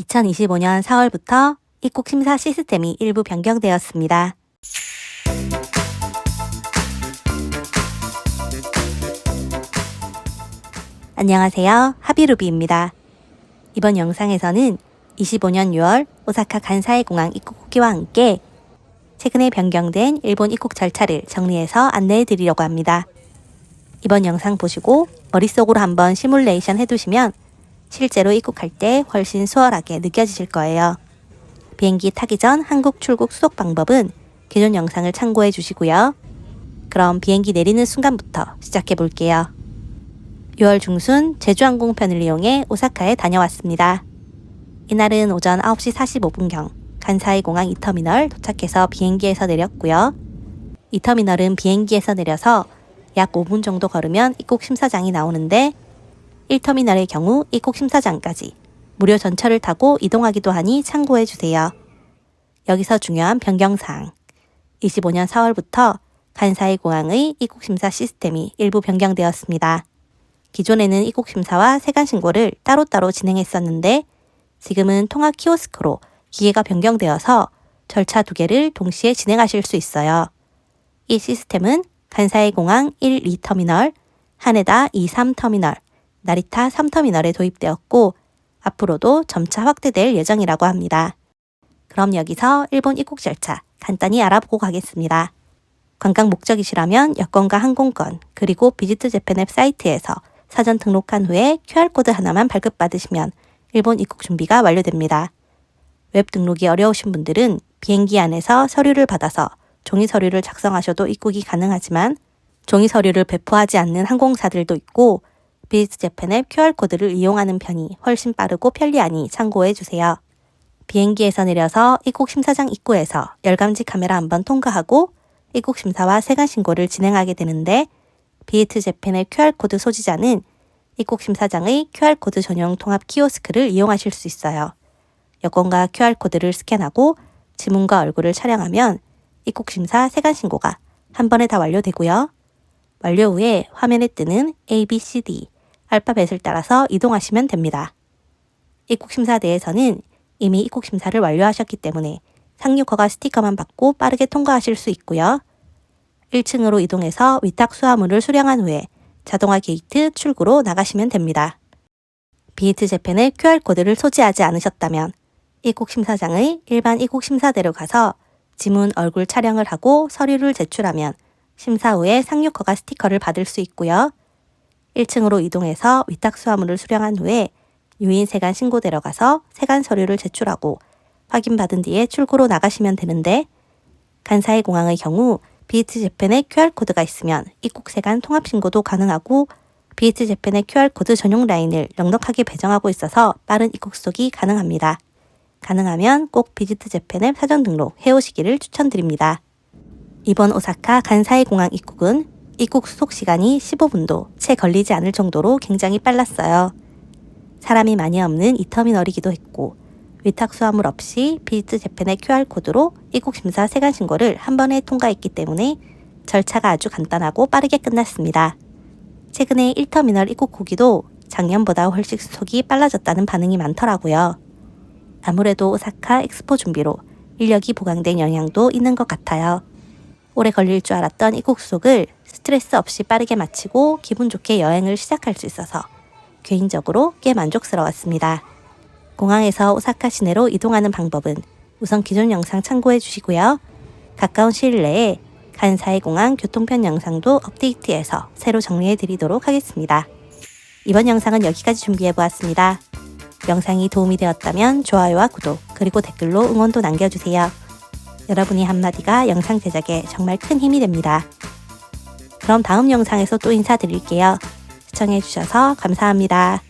2025년 4월부터 입국 심사 시스템이 일부 변경되었습니다. 안녕하세요. 하비루비입니다. 이번 영상에서는 25년 6월 오사카 간사이 공항 입국 후기와 함께 최근에 변경된 일본 입국 절차를 정리해서 안내해 드리려고 합니다. 이번 영상 보시고 머릿속으로 한번 시뮬레이션 해두시면 실제로 입국할 때 훨씬 수월하게 느껴지실 거예요. 비행기 타기 전 한국 출국 수속 방법은 기존 영상을 참고해 주시고요. 그럼 비행기 내리는 순간부터 시작해 볼게요. 6월 중순 제주항공편을 이용해 오사카에 다녀왔습니다. 이날은 오전 9시 45분경 간사이 공항 2터미널 도착해서 비행기에서 내렸고요. 2터미널은 비행기에서 내려서 약 5분 정도 걸으면 입국 심사장이 나오는데 1터미널의 경우 입국 심사장까지 무료 전철을 타고 이동하기도 하니 참고해 주세요. 여기서 중요한 변경사항. 25년 4월부터 간사이 공항의 입국 심사 시스템이 일부 변경되었습니다. 기존에는 입국 심사와 세관 신고를 따로따로 진행했었는데 지금은 통합 키오스크로 기계가 변경되어서 절차 두 개를 동시에 진행하실 수 있어요. 이 시스템은 간사이 공항 1, 2터미널, 하네다 2, 3터미널, 나리타 3터미널에 도입되었고 앞으로도 점차 확대될 예정이라고 합니다. 그럼 여기서 일본 입국 절차 간단히 알아보고 가겠습니다. 관광 목적이시라면 여권과 항공권 그리고 비지트 재팬 앱 사이트에서 사전 등록한 후에 QR코드 하나만 발급받으시면 일본 입국 준비가 완료됩니다. 웹 등록이 어려우신 분들은 비행기 안에서 서류를 받아서 종이 서류를 작성하셔도 입국이 가능하지만 종이 서류를 배포하지 않는 항공사들도 있고 비즈트 재팬 앱 QR코드를 이용하는 편이 훨씬 빠르고 편리하니 참고해 주세요. 비행기에서 내려서 입국 심사장 입구에서 열감지 카메라 한번 통과하고 입국 심사와 세관 신고를 진행하게 되는데 비에트 재팬의 QR코드 소지자는 입국 심사장의 QR코드 전용 통합 키오스크를 이용하실 수 있어요. 여권과 QR코드를 스캔하고 지문과 얼굴을 촬영하면 입국 심사 세관 신고가 한 번에 다 완료되고요. 완료 후에 화면에 뜨는 A, B, C, D 알파벳을 따라서 이동하시면 됩니다. 입국 심사대에서는 이미 입국 심사를 완료하셨기 때문에 상륙 허가 스티커만 받고 빠르게 통과하실 수 있고요. 1층으로 이동해서 위탁 수화물을 수령한 후에 자동화 게이트 출구로 나가시면 됩니다. 비에트 재팬의 QR코드를 소지하지 않으셨다면 입국 심사장의 일반 입국 심사대로 가서 지문 얼굴 촬영을 하고 서류를 제출하면 심사 후에 상륙 허가 스티커를 받을 수 있고요. 1층으로 이동해서 위탁 수화물을 수령한 후에 유인 세관 신고대로 가서 세관 서류를 제출하고 확인받은 뒤에 출구로 나가시면 되는데 간사이 공항의 경우 비에트 재팬의 QR코드가 있으면 입국 세관 통합 신고도 가능하고 비에트 재팬의 QR코드 전용 라인을 넉넉하게 배정하고 있어서 빠른 입국 수속이 가능합니다. 가능하면 꼭 비지트 재팬 앱 사전 등록 해오시기를 추천드립니다. 이번 오사카 간사이 공항 입국은 입국 수속 시간이 15분도 채 걸리지 않을 정도로 굉장히 빨랐어요. 사람이 많이 없는 이 터미널이기도 했고 위탁 수화물 없이 비즈 재팬의 QR코드로 입국 심사 세관 신고를 한 번에 통과했기 때문에 절차가 아주 간단하고 빠르게 끝났습니다. 최근에 1터미널 입국 후기도 작년보다 훨씬 수속이 빨라졌다는 반응이 많더라고요. 아무래도 오사카 엑스포 준비로 인력이 보강된 영향도 있는 것 같아요. 오래 걸릴 줄 알았던 입국 수속을 스트레스 없이 빠르게 마치고 기분 좋게 여행을 시작할 수 있어서 개인적으로 꽤 만족스러웠습니다. 공항에서 오사카 시내로 이동하는 방법은 우선 기존 영상 참고해 주시고요. 가까운 시일 내에 간사이 공항 교통편 영상도 업데이트해서 새로 정리해 드리도록 하겠습니다. 이번 영상은 여기까지 준비해 보았습니다. 영상이 도움이 되었다면 좋아요와 구독, 그리고 댓글로 응원도 남겨주세요. 여러분의 한마디가 영상 제작에 정말 큰 힘이 됩니다. 그럼 다음 영상에서 또 인사드릴게요. 시청해주셔서 감사합니다.